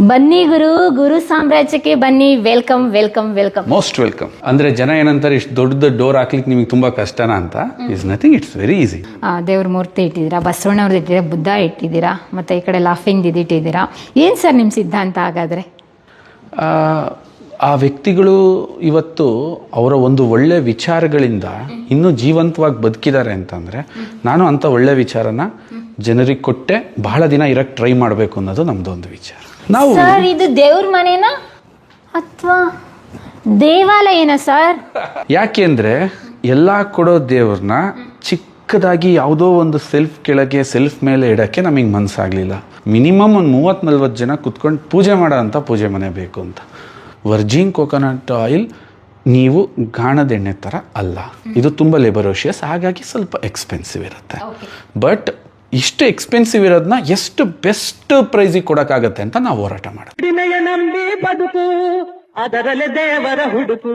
ಬನ್ನಿ ಗುರು ಗುರು ಸಾಮ್ರಾಜ್ಯಕ್ಕೆ ಬನ್ನಿ. Welcome welcome welcome most welcome ಅಂದ್ರೆ ಜನ ಏನಂತಾರೆ ಇಷ್ಟು ದೊಡ್ಡ ಡೋರ್ ಹಾಕ್ಲಿಕ್ಕೆ ನಿಮಗೆ ತುಂಬಾ ಕಷ್ಟನಾ ಅಂತ? Is nothing it's very easy ದೇವ್ರ ಮೂರ್ತಿ ಇಟ್ಟಿದ್ದೀರಾ? ಬಸವಣ್ಣವ್ರದ್ದು ಇಟ್ಟಿದ್ದೀರಾ? ಬುದ್ಧ ಇಟ್ಟಿದ್ದೀರಾ? ಮತ್ತೆ ಈ ಕಡೆ ಲಾಫಿಂಗ್ ಇಟ್ಟಿದ್ದೀರಾ? ಏನ್ ಸರ್ ನಿಮ್ಮ ಸಿದ್ಧಾಂತ ಹಾಗಾದ್ರೆ? ಆ ವ್ಯಕ್ತಿಗಳು ಇವತ್ತು ಅವರ ಒಂದು ಒಳ್ಳೆ ವಿಚಾರಗಳಿಂದ ಇನ್ನೂ ಜೀವಂತವಾಗಿ ಬದುಕಿದ್ದಾರೆ ಅಂತಂದ್ರೆ ನಾನು ಅಂತ ಒಳ್ಳೆ ವಿಚಾರನ ಜನರಿಗೆ ಕೊಟ್ಟೆ ಬಹಳ ದಿನ ಇರಕ್ಕೆ ಟ್ರೈ ಮಾಡಬೇಕು ಅನ್ನೋದು ನಮ್ದು ಒಂದು ವಿಚಾರ. ನಾವು ಸರ್ ಇದು ದೇವ್ರ ಮನೆನಾ ಅಥವಾ ದೇವಾಲಯನ ಸರ್? ಯಾಕೆಂದ್ರೆ ಎಲ್ಲಾ ಕೊಡೋ ದೇವ್ರನ್ನ ಚಿಕ್ಕದಾಗಿ ಯಾವುದೋ ಒಂದು ಸೆಲ್ಫ್ ಕೆಳಗೆ ಸೆಲ್ಫ್ ಮೇಲೆ ಇಡಕ್ಕೆ ನಮಗೆ ಮನಸ್ಸಾಗಲಿಲ್ಲ ಮಿನಿಮಮ್ ಒಂದು ಮೂವತ್ತು ನಲ್ವತ್ತು ಜನ ಕುತ್ಕೊಂಡು ಪೂಜೆ ಮಾಡೋ ಅಂತ ಪೂಜೆ ಮನೆ ಬೇಕು ಅಂತ. ವರ್ಜಿನ್ ಕೋಕೋನಟ್ ಆಯಿಲ್ ನೀವು ಗಾಣದ ಎಣ್ಣೆ ಥರ ಅಲ್ಲ. ಇದು ತುಂಬ ಲೆಬರೋಷಿಯಸ್ ಹಾಗಾಗಿ ಸ್ವಲ್ಪ ಎಕ್ಸ್ಪೆನ್ಸಿವ್ ಇರುತ್ತೆ. ಬಟ್ ಇಷ್ಟು ಎಕ್ಸ್ಪೆನ್ಸಿವ್ ಇರೋದನ್ನ ಎಷ್ಟು ಬೆಸ್ಟ್ ಪ್ರೈಸಿಗೆ ಕೊಡೋಕ್ಕಾಗತ್ತೆ ಅಂತ ನಾವು ಹೋರಾಟ ಮಾಡೋದು. ನಂಬಿ ಬದುಕು ಅದರಲ್ಲೇ ದೇವರ ಹುಡುಕು.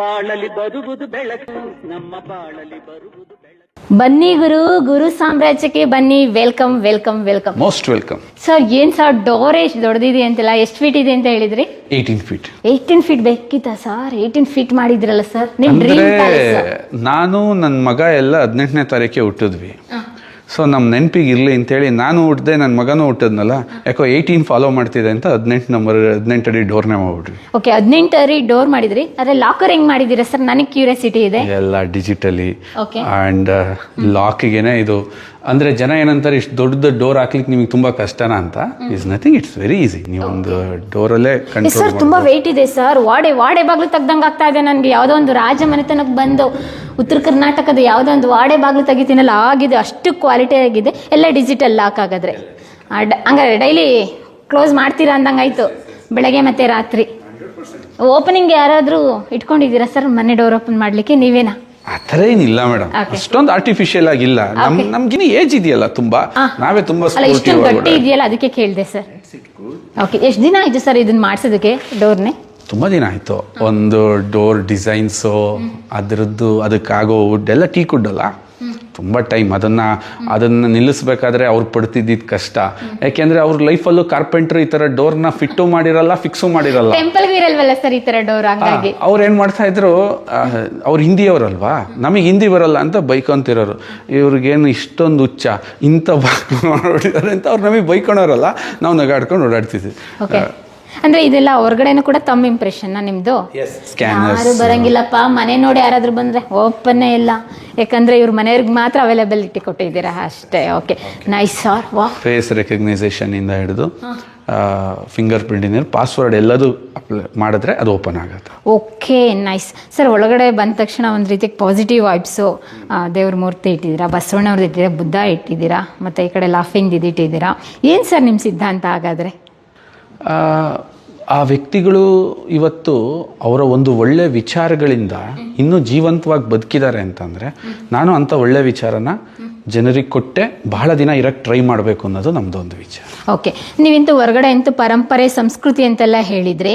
ಬಾಳಲಿ ಬರುವುದು ಬೆಳಕು ನಮ್ಮ ಬಾಳಲಿ ಬರುವುದು ಬೆಳಕು. ಬನ್ನಿ ಗುರು ಗುರು ಸಾಮ್ರಾಜ್ಯಕ್ಕೆ ಬನ್ನಿ. Welcome welcome welcome most welcome sir ಏನ್ ಸರ್ ಡೋರ್ ಎಷ್ಟು ದೊಡ್ಡದಿದೆ ಅಂತಿಲ್ಲ? ಎಷ್ಟು ಫೀಟ್ ಇದೆ ಅಂತ ಹೇಳಿದ್ರಿ? ಏಯ್ಟೀನ್ ಫೀಟ್ ಏಯ್ಟೀನ್ ಫೀಟ್ ಬೇಕಿತ್ತ ಸರ್ ಏಯ್ಟೀನ್ ಫೀಟ್ ಮಾಡಿದ್ರಲ್ಲ ಸರ್ ನಿಮ್ ಅಂದ್ರೆ ನಾನು ನನ್ನ ಮಗ ಎಲ್ಲ ಹದಿನೆಂಟನೇ ತಾರೀಕೆ ಹುಟ್ಟಿದ್ವಿ. ಸೊ ನಮ್ಮ ನೆನಪಿಗೆ ಇರಲಿ ಅಂತೇಳಿ ನಾನು ಹುಟ್ಟಿದೆ ನನ್ನ ಮಗನೂ ಹುಟ್ಟಿದ್ನಲ್ಲ ಯಾಕೋ ಏಯ್ಟೀನ್ ಫಾಲೋ ಮಾಡ್ತಿದೆ ಅಂತ ಹದಿನೆಂಟು ನಂಬರ್ ಹದಿನೆಂಟು ಅಡಿ ಡೋರ್ನೇ ಮಾಡ್ಬಿಟ್ರಿ ಓಕೆ ಹದಿನೆಂಟು ಅಡಿ ಡೋರ್ ಮಾಡಿದ್ರಿ ಅದ್ರ ಲಾಕರ್ ಹೆಂಗ್ ಮಾಡಿದ್ದೀರಾ ಸರ್? ನನಗೆ ಕ್ಯೂರಿಯಾಸಿಟಿ ಇದೆ. ಎಲ್ಲ ಡಿಜಿಟಲಿ ಓಕೆ ಆ್ಯಂಡ್ ಲಾಕಿಗೆನೆ ಇದು ಅಂದರೆ ಜನ ಏನಂತಾರೆ ಇಷ್ಟು ದೊಡ್ಡ ಡೋರ್ ಹಾಕ್ಲಿಕ್ಕೆ ನಿಮಗೆ ತುಂಬ ಕಷ್ಟನಾ ಅಂತ? Is nothing it's very easy ನೀವು ಒಂದು ಡೋರಲ್ಲೇ ಸರ್ ತುಂಬಾ ವೆಯ್ಟ್ ಇದೆ ಸರ್. ವಾಡೆ ವಾಡೆ ಬಾಗ್ಲು ತೆಗ್ದಂಗೆ ಆಗ್ತಾ ಇದೆ ನನಗೆ. ಯಾವುದೋ ಒಂದು ರಾಜ ಮನೆತನಕ್ಕೆ ಬಂದು ಉತ್ತರ ಕರ್ನಾಟಕದ ಯಾವುದೋ ಒಂದು ವಾಡೆ ಬಾಗ್ಲು ತೆಗಿತೀನಲ್ಲ ಆಗಿದೆ ಅಷ್ಟು ಕ್ವಾಲಿಟಿ ಆಗಿದೆ. ಎಲ್ಲ ಡಿಜಿಟಲ್ ಲಾಕ್ ಆಗಾದ್ರೆ ಹಂಗಾರೆ ಡೈಲಿ ಕ್ಲೋಸ್ ಮಾಡ್ತೀರಾ ಅಂದಂಗೆ ಆಯ್ತು ಬೆಳಗ್ಗೆ ಮತ್ತೆ ರಾತ್ರಿ. ಓಪನಿಂಗ್ ಯಾರಾದರೂ ಇಟ್ಕೊಂಡಿದ್ದೀರಾ ಸರ್ ಮನೆ ಡೋರ್ ಓಪನ್ ಮಾಡಲಿಕ್ಕೆ? ನೀವೇನಾ? ಆ ಥರ ಏನಿಲ್ಲ ಮೇಡಮ್. ಅಷ್ಟೊಂದು ಆರ್ಟಿಫಿಷಿಯಲ್ ಆಗಿಲ್ಲ ನಮ್ ನಮ್ಗಿನ ಏಜ್ ಇದೆಯಲ್ಲ ತುಂಬಾ. ನಾವೇ ತುಂಬಾ ಅಲ್ಲ ಇಷ್ಟೊಂದು ಗಟ್ಟಿ ಇದೆಯಲ್ಲ ಅದಕ್ಕೆ ಕೇಳಿದೆ ಸರ್ ಓಕೆ ಎಷ್ಟು ದಿನ ಆಯ್ತು ಸರ್ ಇದನ್ನ ಮಾಡಿಸೋದಕ್ಕೆ ಡೋರ್ನೇ? ತುಂಬಾ ದಿನ ಆಯ್ತು. ಒಂದು ಡೋರ್ ಡಿಸೈನ್ಸು ಅದರದ್ದು ಅದಕ್ಕಾಗೋ ವುಡ್ ಎಲ್ಲ ಟೀ ಕುಡ್ ಅಲ್ಲ ತುಂಬಾ ಟೈಮ್ ಅದನ್ನು ಅದನ್ನು ನಿಲ್ಲಿಸ್ಬೇಕಾದ್ರೆ ಅವ್ರು ಪಡ್ತಿದ್ದಿದ್ದು ಕಷ್ಟ. ಯಾಕೆಂದ್ರೆ ಅವ್ರ ಲೈಫಲ್ಲೂ ಕಾರ್ಪೆಂಟ್ರ್ ಈ ತರ ಡೋರ್ನ ಫಿಟ್ಟು ಮಾಡಿರಲ್ಲ ಫಿಕ್ಸು ಮಾಡಿರಲ್ಲ. ಅವ್ರು ಏನು ಮಾಡ್ತಾ ಇದ್ರು ಅವ್ರು ಹಿಂದಿಯವರಲ್ವಾ? ನಮಗೆ ಹಿಂದಿ ಬರಲ್ಲ ಅಂತ ಬೈಕೊಂತಿರೋರು. ಇವ್ರಿಗೇನು ಇಷ್ಟೊಂದು ಹುಚ್ಚ ಇಂಥ ನೋಡಿದ್ದಾರೆ ಅಂತ ಅವ್ರು ನಮಗೆ ಬೈಕೊಳೋರಲ್ಲ ನಾವು ನಗಾಡ್ಕೊಂಡು ಓಡಾಡ್ತಿದ್ವಿ. ಅಂದ್ರೆ ಇದೆಲ್ಲ ಹೊರಗಡೆನೂ ಕೂಡ ತಮ್ಮ ಇಂಪ್ರೆಷನ್ ನಿಮ್ದು? ಯಾರು ಬರಂಗಿಲ್ಲಪ್ಪ ಮನೆ ನೋಡಿ ಯಾರಾದ್ರೂ ಬಂದ್ರೆ ಓಪನ್ನೇ ಇಲ್ಲ. ಯಾಕಂದ್ರೆ ಇವ್ರ ಮನೆಯವ್ರಿಗೆ ಮಾತ್ರ ಅವೈಲಬಿಲಿಟಿ ಕೊಟ್ಟಿದ್ದೀರಾ? ಅಷ್ಟೇ ಓಕೆ ನೈಸ್ ಸರ್ ವಾ ಫೇಸ್ ರೆಕಗ್ನೈಸೇಷನ್ ಇಂದ ಹಿಡಿದು ಫಿಂಗರ್ ಪ್ರಿಂಟಿನ ಪಾಸ್ವರ್ಡ್ ಎಲ್ಲದೂ ಅಪ್ಲೈ ಮಾಡಿದ್ರೆ ಅದು ಓಪನ್ ಆಗುತ್ತೆ. ಓಕೆ ನೈಸ್ ಸರ್ ಒಳಗಡೆ ಬಂದ ತಕ್ಷಣ ಒಂದು ರೀತಿ ಪಾಸಿಟಿವ್ ವೈಬ್ಸು ದೇವ್ರ ಮೂರ್ತಿ ಇಟ್ಟಿದ್ದೀರಾ? ಬಸವಣ್ಣವ್ರದ್ದು ಇಟ್ಟಿದ್ದೀರಾ? ಬುದ್ಧ ಇಟ್ಟಿದ್ದೀರಾ? ಮತ್ತು ಈ ಕಡೆ ಲಾಫಿಂಗ್ ಇದು ಇಟ್ಟಿದ್ದೀರಾ? ಏನು ಸರ್ ನಿಮ್ಮ ಸಿದ್ಧಾಂತ ಹಾಗಾದರೆ? ಆ, ವ್ಯಕ್ತಿಗಳು ಇವತ್ತು ಅವರ ಒಂದು ಒಳ್ಳೆ ವಿಚಾರಗಳಿಂದ ಇನ್ನೂ ಜೀವಂತವಾಗಿ ಬದುಕಿದ್ದಾರೆ ಅಂತಂದರೆ ನಾನು ಅಂಥ ಒಳ್ಳೆ ವಿಚಾರನ ಜನರಿಗೆ ಕೊಟ್ಟೆ ಬಹಳ ದಿನ ಇರಕ್ಕೆ ಟ್ರೈ ಮಾಡಬೇಕು ಅನ್ನೋದು ನಮ್ದು ಒಂದು ವಿಚಾರ. ಓಕೆ. ನೀವಿಂತೂ ಹೊರಗಡೆ ಅಂತೂ ಪರಂಪರೆ ಸಂಸ್ಕೃತಿ ಅಂತೆಲ್ಲ ಹೇಳಿದ್ರಿ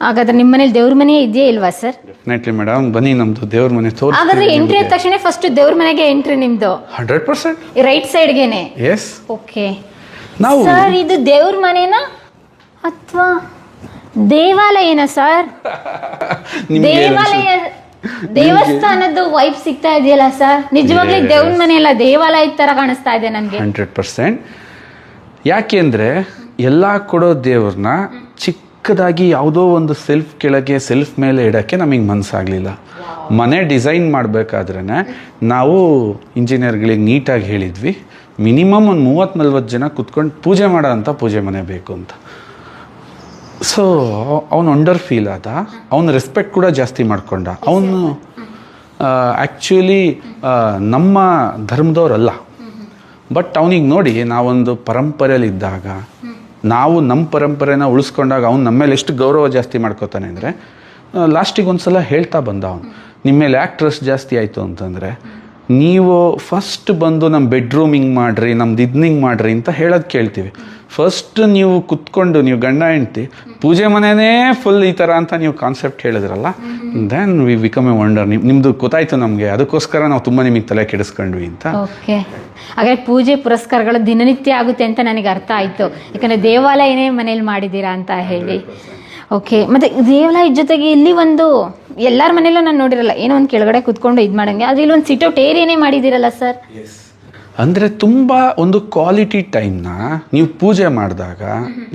ಹಾಗಾದ್ರೆ ನಿಮ್ಮ ಮನೇಲಿ ದೇವ್ರ ಮನೆ ಇದೆಯಾ ಇಲ್ವಾ ಸರ್? ಡೆಫಿನೆಟ್ಲಿ ಮೇಡಮ್ ಬನ್ನಿ ನಮ್ದು ದೇವ್ರ ಮನೆ ಹಾಗಾದ್ರೆ ಎಂಟ್ರಿ ಆದ ತಕ್ಷಣ ಫಸ್ಟ್ ದೇವ್ರ ಮನೆಗೆ ಎಂಟ್ರಿ ನಿಮ್ದು. Hundred percent. ರೈಟ್ ಸೈಡ್ಗೆನೆ ಎಸ್ ಓಕೆ. ನಾವು ಸರ್ ಇದು ದೇವ್ರ ಮನೆನಾ? ಅಥವಾ ದೇವಾಲಯನ ಸರ್? ದೇವಾಲಯ ದೇವಸ್ಥಾನದ್ದು ವೈಬ್ ಸಿಗ್ತಾ ಇದೆಯಲ್ಲ ಸರ್? ನಿಜವಾಗ್ಲೂ. ದೇವ್ರ ಮನೆ ಅಲ್ಲ ದೇವಾಲಯದ ತರ ಕಾಣಿಸ್ತಾ ಇದೆ ನನಗೆ ಹಂಡ್ರೆಡ್ ಪರ್ಸೆಂಟ್. ಯಾಕೆಂದ್ರೆ ಎಲ್ಲ ಕೊಡೋ ದೇವ್ರನ್ನ ಚಿಕ್ಕದಾಗಿ ಯಾವುದೋ ಒಂದು ಸೆಲ್ಫ್ ಕೆಳಗೆ ಸೆಲ್ಫ್ ಮೇಲೆ ಇಡಕ್ಕೆ ನಮಗೆ ಮನಸ್ಸಾಗಲಿಲ್ಲ ಮನೆ ಡಿಸೈನ್ ಮಾಡಬೇಕಾದ್ರೆ ನಾವು ಇಂಜಿನಿಯರ್ಗಳಿಗೆ ನೀಟಾಗಿ ಹೇಳಿದ್ವಿ ಮಿನಿಮಮ್ ಒಂದು ಮೂವತ್ತು ನಲ್ವತ್ತು ಜನ ಕುತ್ಕೊಂಡು ಪೂಜೆ ಮಾಡೋ ಅಂತ ಪೂಜೆ ಮನೆ ಬೇಕು ಅಂತ. ಸೊ ಅವನು ಅಂಡರ್ ಫೀಲ್ ಆದ. ಅವನು ರೆಸ್ಪೆಕ್ಟ್ ಕೂಡ ಜಾಸ್ತಿ ಮಾಡಿಕೊಂಡ. ಅವನು ಆ್ಯಕ್ಚುಲಿ ನಮ್ಮ ಧರ್ಮದವ್ರಲ್ಲ. ಬಟ್ ಅವನಿಗೆ ನೋಡಿ, ನಾವೊಂದು ಪರಂಪರೆಯಲ್ಲಿ ಇದ್ದಾಗ ನಾವು ನಮ್ಮ ಪರಂಪರೆನ ಉಳಿಸ್ಕೊಂಡಾಗ ಅವ್ನು ನಮ್ಮ ಮೇಲೆ ಎಷ್ಟು ಗೌರವ ಜಾಸ್ತಿ ಮಾಡ್ಕೋತಾನೆ ಅಂದರೆ ಲಾಸ್ಟಿಗೆ ಒಂದು ಸಲ ಹೇಳ್ತಾ ಬಂದ ಅವನು. ನಿಮ್ಮ ಮೇಲೆ ಯಾಕೆ ಜಾಸ್ತಿ ಆಯಿತು ಅಂತಂದರೆ, ನೀವು ಫಸ್ಟ್ ಬಂದು ನಮ್ಮ ಬೆಡ್ರೂಮಿಂಗ್ ಮಾಡಿರಿ, ನಮ್ದು ಇದ್ನಿಂಗ್ ಮಾಡ್ರಿ ಅಂತ ಹೇಳೋದು ಕೇಳ್ತೀವಿ. ಫಸ್ಟ್ ನೀವು ಕುತ್ಕೊಂಡು ನೀವು ಗಂಡ ಹೆಂಡತಿ ಪೂಜೆ ಮನೆನೇ ಫುಲ್ ಈ ಥರ ಅಂತ ನೀವು ಕಾನ್ಸೆಪ್ಟ್ ಹೇಳಿದ್ರಲ್ಲ then we become a wonder ನಿಮ್ ನಿಮ್ದು ಗೊತ್ತಾಯ್ತು ನಮಗೆ ಅದಕ್ಕೋಸ್ಕರ ನಾವು ತುಂಬ ನಿಮಗೆ ತಲೆ ಕೆಡಿಸ್ಕೊಂಡ್ವಿ ಅಂತ. ಓಕೆ. ಹಾಗಾದ್ರೆ ಪೂಜೆ ಪುರಸ್ಕಾರಗಳು ದಿನನಿತ್ಯ ಆಗುತ್ತೆ ಅಂತ ನನಗೆ ಅರ್ಥ ಆಯಿತು. ಯಾಕಂದರೆ ದೇವಾಲಯನೇ ಮನೇಲಿ ಮಾಡಿದ್ದೀರಾ ಅಂತ ಹೇಳಿ. ಓಕೆ ಮತ್ತು ದೇವಾಲಯದ ಜೊತೆಗೆ ಇಲ್ಲಿ ಒಂದು ಎಲ್ಲರ ಮನೇಲೂ ನಾನು ನೋಡಿರಲ್ಲ ಏನೋ ಒಂದು ಕೆಳಗಡೆ ಕುತ್ಕೊಂಡು ಇದು ಮಾಡಂಗೆ ಆದರೆ ಇಲ್ಲಿ ಒಂದು ಔಟ್ ಏರಿಯಾನೇ ಮಾಡಿದ್ದೀರಲ್ಲ ಸರ್? ಅಂದರೆ ತುಂಬ ಒಂದು ಕ್ವಾಲಿಟಿ ಟೈಮ್ನ ನೀವು ಪೂಜೆ ಮಾಡಿದಾಗ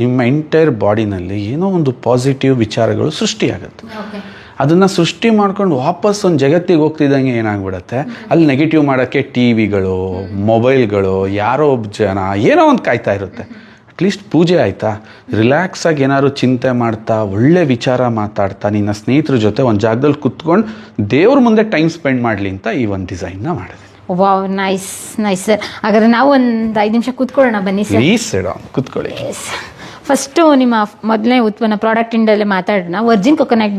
ನಿಮ್ಮ ಎಂಟೈರ್ ಬಾಡಿನಲ್ಲಿ ಏನೋ ಒಂದು ಪಾಸಿಟಿವ್ ವಿಚಾರಗಳು ಸೃಷ್ಟಿಯಾಗುತ್ತೆ. ಅದನ್ನು ಸೃಷ್ಟಿ ಮಾಡ್ಕೊಂಡು ವಾಪಸ್ ಒಂದು ಜಗತ್ತಿಗೆ ಹೋಗ್ತಿದ್ದಂಗೆ ಏನಾಗ್ಬಿಡುತ್ತೆ? ಅಲ್ಲಿ ನೆಗೆಟಿವ್ ಮಾಡೋಕ್ಕೆ ಟಿ ವಿಗಳು ಮೊಬೈಲ್ಗಳು ಯಾರೋ ಒಬ್ಬ ಜನ ಏನೋ ಒಂದು ಕಾಯ್ತಾ ಇರುತ್ತೆ. ಅಟ್ಲೀಸ್ಟ್ ಪೂಜೆ ಆಯಿತಾ? ರಿಲ್ಯಾಕ್ಸಾಗಿ ಏನಾದ್ರು ಚಿಂತೆ ಮಾಡ್ತಾ ಒಳ್ಳೆ ವಿಚಾರ ಮಾತಾಡ್ತಾ ನಿನ್ನ ಸ್ನೇಹಿತರ ಜೊತೆ ಒಂದು ಜಾಗದಲ್ಲಿ ಕುತ್ಕೊಂಡು ದೇವ್ರ ಮುಂದೆ ಟೈಮ್ ಸ್ಪೆಂಡ್ ಮಾಡಲಿ ಅಂತ ಈ ಒಂದು ಡಿಸೈನ್ನ ಮಾಡಿದೆ. ವಾವ್ ನೈಸ್ ನೈಸ್ ಸರ್ ಹಾಗಾದ್ರೆ ನಾವು ಒಂದು ಐದು ನಿಮಿಷ ಕೂತ್ಕೊಳ್ಳೋಣ ಬನ್ನಿ ಸರ್. ಪ್ಲೀಸ್ ಕೂತ್ಕೊಳ್ಳಿ. ಫಸ್ಟು ನಿಮ್ಮ ಮೊದಲನೇ ಉತ್ಪನ್ನ ಪ್ರಾಡಕ್ಟ್ ಇಂಡಲ್ಲೇ ಮಾತಾಡೋಣ. ವರ್ಜಿನ್ ಕೊಕೊನಟ್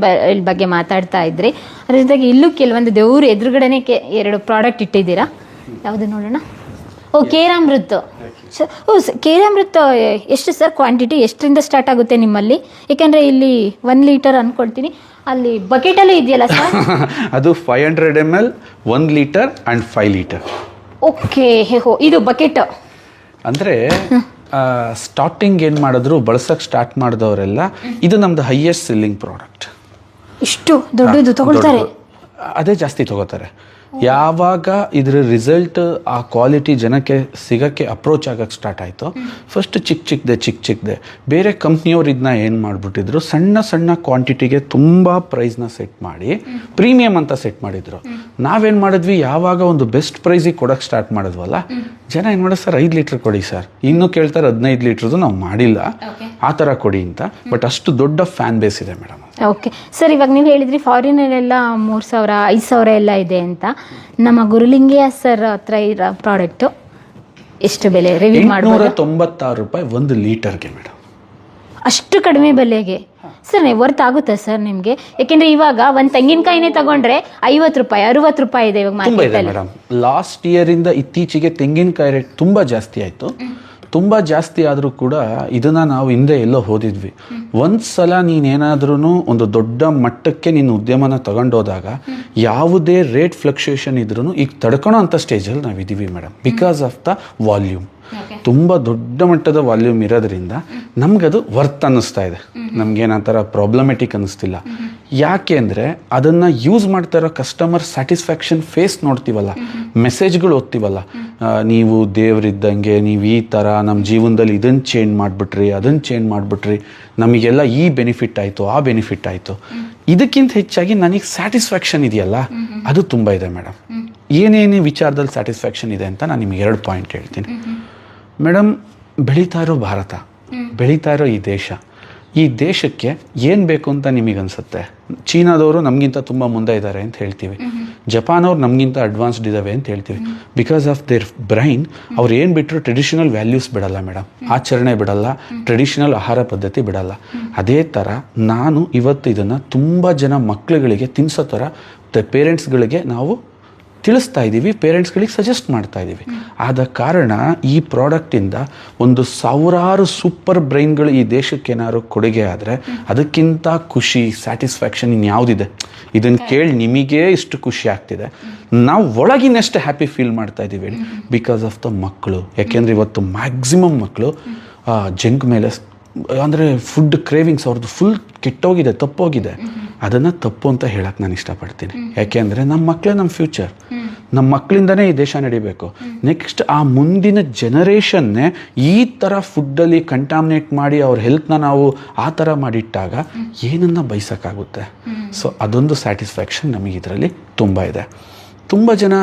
ಬಗ್ಗೆ ಮಾತಾಡ್ತಾ ಇದ್ರಿ. ಅದ್ರ ಜೊತೆಗೆ ಇಲ್ಲೂ ಕೆಲವೊಂದು ದೇವ್ರ ಎದುರುಗಡೆನೆ ಕೆ ಎರಡು ಪ್ರಾಡಕ್ಟ್ ಇಟ್ಟಿದ್ದೀರಾ? ಯಾವುದು ನೋಡೋಣ? ಓ ಕೇರಾಮೃತ್. ಸರ್ ಓ ಸ ಕೇರಾಮೃತ್ ಎಷ್ಟು ಸರ್ ಕ್ವಾಂಟಿಟಿ ಎಷ್ಟರಿಂದ ಸ್ಟಾರ್ಟ್ ಆಗುತ್ತೆ ನಿಮ್ಮಲ್ಲಿ? ಏಕೆಂದರೆ ಇಲ್ಲಿ ಒನ್ ಲೀಟರ್ ಅಂದ್ಕೊಳ್ತೀನಿ ಅಲ್ಲಿ ಬಕೆಟಲ್ಲೂ ಇದೆಯಲ್ಲ ಸರ್? ಅದು five hundred M L one litre and five litre okay ಹೋ ಇದು ಬಕೆಟ್. ಅಂದರೆ ಸ್ಟಾರ್ಟಿಂಗ್ ಏನು ಮಾಡಿದ್ರು ಬಳಸಕ್ಕೆ ಸ್ಟಾರ್ಟ್ ಮಾಡಿದವರೆಲ್ಲ ಇದು ನಮ್ದು ಹೈಯೆಸ್ಟ್ ಸೆಲ್ಲಿಂಗ್ ಪ್ರಾಡಕ್ಟ್ ಇಷ್ಟು ದೊಡ್ಡದು ತಗೊಳ್ತಾರೆ? ಅದೇ ಜಾಸ್ತಿ ತಗೋತಾರೆ. ಯಾವಾಗ ಇದ್ರ ರಿಸಲ್ಟ್ ಆ ಕ್ವಾಲಿಟಿ ಜನಕ್ಕೆ ಸಿಗಕ್ಕೆ ಅಪ್ರೋಚ್ ಆಗಕ್ಕೆ ಸ್ಟಾರ್ಟ್ ಆಯಿತು ಫಸ್ಟ್ ಚಿಕ್ಕ ಚಿಕ್ಕದೆ ಚಿಕ್ಕ ಚಿಕ್ಕದೆ ಬೇರೆ ಕಂಪ್ನಿಯವ್ರು ಇದನ್ನ ಏನು ಮಾಡಿಬಿಟ್ಟಿದ್ರು ಸಣ್ಣ ಸಣ್ಣ ಕ್ವಾಂಟಿಟಿಗೆ ತುಂಬ ಪ್ರೈಸ್ನ ಸೆಟ್ ಮಾಡಿ ಪ್ರೀಮಿಯಂ ಅಂತ ಸೆಟ್ ಮಾಡಿದ್ರು. ನಾವೇನು ಮಾಡಿದ್ವಿ? ಯಾವಾಗ ಒಂದು ಬೆಸ್ಟ್ ಪ್ರೈಸಿಗೆ ಕೊಡೋಕ್ಕೆ ಸ್ಟಾರ್ಟ್ ಮಾಡಿದ್ವಲ್ಲ ಜನ ಏನು ಮಾಡೋದು ಸರ್ ಐದು ಲೀಟ್ರ್ ಕೊಡಿ ಸರ್. ಇನ್ನೂ ಕೇಳ್ತಾರೆ ಹದಿನೈದು ಲೀಟ್ರದ್ದು ನಾವು ಮಾಡಿಲ್ಲ. ಆ ಥರ ಕೊಡಿ ಅಂತ. ಬಟ್ ಅಷ್ಟು ದೊಡ್ಡ ಫ್ಯಾನ್ ಬೇಸ್ ಇದೆ ಮೇಡಮ್ ಓಕೆ ಸರ್ ಇವಾಗ ನೀವು ಹೇಳಿದ್ರಿ ಫಾರಿನಲ್ಲೆಲ್ಲ ಮೂರು ಸಾವಿರ ಐದು ಸಾವಿರ ಎಲ್ಲ ಇದೆ ಅಂತ. ನಮ್ಮ ಗುರುಲಿಂಗಯ್ಯ ಸರ್ ಹತ್ರ ಇರೋ ಪ್ರಾಡಕ್ಟು ಎಷ್ಟು ಬೆಲೆ? ರಿವ್ಯೂ ಎಂಟುನೂರ ಮಾಡ್ಬೋದು? ತೊಂಬತ್ತಾರು ರೂಪಾಯಿ ಒಂದು ಲೀಟರ್ಗೆ ಮೇಡಮ್ ಅಷ್ಟು ಕಡಿಮೆ ಬೆಲೆಗೆ. ಸರ್ ವರ್ತ್ ಆಗುತ್ತಾ ಸರ್ ನಿಮಗೆ? ಯಾಕೆಂದ್ರೆ ಇವಾಗ ಒಂದು ತೆಂಗಿನಕಾಯಿನೇ ತಗೊಂಡ್ರೆ ಐವತ್ತು ರೂಪಾಯಿ ಅರುವತ್ತು ರೂಪಾಯಿ ಇದೆ ಇವಾಗ ತುಂಬ ಇದೆ ಮಾರ್ಕೆಟಲ್ಲಿ ಮೇಡಮ್ ಲಾಸ್ಟ್ ಇಯರಿಂದ ಇತ್ತೀಚೆಗೆ ತೆಂಗಿನಕಾಯಿ ರೇಟ್ ತುಂಬ ಜಾಸ್ತಿ ಆಯಿತು. ತುಂಬ ಜಾಸ್ತಿ ಆದರೂ ಕೂಡ ಇದನ್ನು ನಾವು ಹಿಂದೆ ಎಲ್ಲೋ ಓದಿದ್ವಿ ಒಂದು ಸಲ ನೀನೇನಾದ್ರೂ ಒಂದು ದೊಡ್ಡ ಮಟ್ಟಕ್ಕೆ ನಿನ್ನ ಉದ್ಯಮನ ತಗೊಂಡೋದಾಗ ಯಾವುದೇ ರೇಟ್ ಫ್ಲಕ್ಚುಯೇಷನ್ ಇದ್ರೂ ಈಗ ತಡ್ಕೊಳೋ ಅಂಥ ಸ್ಟೇಜಲ್ಲಿ ನಾವು ಇದ್ದೀವಿ madam because of the volume ತುಂಬ ದೊಡ್ಡ ಮಟ್ಟದ ವಾಲ್ಯೂಮ್ ಇರೋದ್ರಿಂದ ನಮಗದು ವರ್ತ್ ಅನ್ನಿಸ್ತಾ ಇದೆ. ನಮಗೇನು ಆ ಥರ ಪ್ರಾಬ್ಲಮೆಟಿಕ್ ಅನ್ನಿಸ್ತಿಲ್ಲ ಯಾಕೆ ಅಂದರೆ ಅದನ್ನು ಯೂಸ್ ಮಾಡ್ತಾ ಇರೋ ಕಸ್ಟಮರ್ ಸ್ಯಾಟಿಸ್ಫ್ಯಾಕ್ಷನ್ ಫೇಸ್ ನೋಡ್ತೀವಲ್ಲ ಮೆಸೇಜ್ಗಳು ಓದ್ತೀವಲ್ಲ. ನೀವು ದೇವರಿದ್ದಂಗೆ ನೀವು ಈ ಥರ ನಮ್ಮ ಜೀವನದಲ್ಲಿ ಇದನ್ನು ಚೇಂಜ್ ಮಾಡಿಬಿಟ್ರಿ ಅದನ್ನು ಚೇಂಜ್ ಮಾಡಿಬಿಟ್ರಿ ನಮಗೆಲ್ಲ ಈ ಬೆನಿಫಿಟ್ ಆಯಿತು ಆ ಬೆನಿಫಿಟ್ ಆಯಿತು. ಇದಕ್ಕಿಂತ ಹೆಚ್ಚಾಗಿ ನನಗೆ ಸ್ಯಾಟಿಸ್ಫ್ಯಾಕ್ಷನ್ ಇದೆಯಲ್ಲ? ಅದು ತುಂಬ ಇದೆ ಮೇಡಮ್. ಏನೇನೇ ವಿಚಾರದಲ್ಲಿ ಸ್ಯಾಟಿಸ್ಫ್ಯಾಕ್ಷನ್ ಇದೆ ಅಂತ ನಾನು ನಿಮಗೆ ಎರಡು ಪಾಯಿಂಟ್ ಹೇಳ್ತೀನಿ. ಮೇಡಮ್ ಬೆಳೀತಾ ಇರೋ ಭಾರತ ಬೆಳೀತಾ ಇರೋ ಈ ದೇಶ ಈ ದೇಶಕ್ಕೆ ಏನು ಬೇಕು ಅಂತ ನಿಮಗನ್ಸುತ್ತೆ? ಚೀನಾದವರು ನಮಗಿಂತ ತುಂಬ ಮುಂದೆ ಇದ್ದಾರೆ ಅಂತ ಹೇಳ್ತೀವಿ. ಜಪಾನ್ ಅವ್ರು ನಮಗಿಂತ ಅಡ್ವಾನ್ಸ್ಡ್ ಇದ್ದಾವೆ ಅಂತ ಹೇಳ್ತೀವಿ. ಬಿಕಾಸ್ ಆಫ್ ದೇರ್ ಬ್ರೈನ್ ಅವ್ರು ಏನು ಬಿಟ್ಟರು ಟ್ರೆಡಿಷನಲ್ ವ್ಯಾಲ್ಯೂಸ್ ಬಿಡಲ್ಲ ಮೇಡಮ್ ಆಚರಣೆ ಬಿಡಲ್ಲ ಟ್ರೆಡಿಷನಲ್ ಆಹಾರ ಪದ್ಧತಿ ಬಿಡಲ್ಲ. ಅದೇ ಥರ ನಾನು ಇವತ್ತು ಇದನ್ನು ತುಂಬ ಜನ ಮಕ್ಕಳುಗಳಿಗೆ ತಿನ್ಸೋ ಥರ ಪೇರೆಂಟ್ಸ್ಗಳಿಗೆ ನಾವು ತಿಳಿಸ್ತಾ ಇದ್ದೀವಿ ಪೇರೆಂಟ್ಸ್ಗಳಿಗೆ ಸಜೆಸ್ಟ್ ಮಾಡ್ತಾ ಇದ್ದೀವಿ. ಆದ ಕಾರಣ ಈ ಪ್ರಾಡಕ್ಟಿಂದ ಒಂದು ಸಾವಿರಾರು ಸೂಪರ್ ಬ್ರೈನ್ಗಳು ಈ ದೇಶಕ್ಕೆ ಏನಾದ್ರು ಕೊಡುಗೆ ಆದರೆ ಅದಕ್ಕಿಂತ ಖುಷಿ ಸ್ಯಾಟಿಸ್ಫ್ಯಾಕ್ಷನ್ ಇನ್ಯಾವುದಿದೆ? ಇದನ್ನು ಕೇಳಿ ನಿಮಗೇ ಇಷ್ಟು ಖುಷಿ ಆಗ್ತಿದೆ. ನಾವು ಒಳಗಿನಷ್ಟು ಹ್ಯಾಪಿ ಫೀಲ್ ಮಾಡ್ತಾ ಇದ್ದೀವಿ ಹೇಳಿ. ಬಿಕಾಸ್ ಆಫ್ ದ ಮಕ್ಕಳು ಯಾಕೆಂದರೆ ಇವತ್ತು ಮ್ಯಾಕ್ಸಿಮಮ್ ಮಕ್ಕಳು ಜಂಕ್ ಮೇಲೆ ಅಂದರೆ ಫುಡ್ ಕ್ರೇವಿಂಗ್ಸ್ ಅವ್ರದ್ದು ಫುಲ್ ಕೆಟ್ಟೋಗಿದೆ ತಪ್ಪೋಗಿದೆ. ಅದನ್ನು ತಪ್ಪು ಅಂತ ಹೇಳಕ್ಕೆ ನಾನು ಇಷ್ಟಪಡ್ತೀನಿ. ಯಾಕೆಂದರೆ ನಮ್ಮ ಮಕ್ಕಳೇ ನಮ್ಮ ಫ್ಯೂಚರ್ ನಮ್ಮ ಮಕ್ಕಳಿಂದನೇ ಈ ದೇಶ ನಡಿಬೇಕು. ನೆಕ್ಸ್ಟ್ ಆ ಮುಂದಿನ ಜನರೇಷನ್ನೇ ಈ ಥರ ಫುಡ್ಡಲ್ಲಿ ಕಂಟಾಮಿನೇಟ್ ಮಾಡಿ ಅವ್ರ ಹೆಲ್ತ್ನ ನಾವು ಆ ಥರ ಮಾಡಿಟ್ಟಾಗ ಏನನ್ನ ಬಯಸೋಕ್ಕಾಗುತ್ತೆ ಸೊ ಅದೊಂದು ಸ್ಯಾಟಿಸ್ಫ್ಯಾಕ್ಷನ್ ನಮಗೆ ಇದರಲ್ಲಿ ತುಂಬ ಇದೆ. ತುಂಬ ಜನ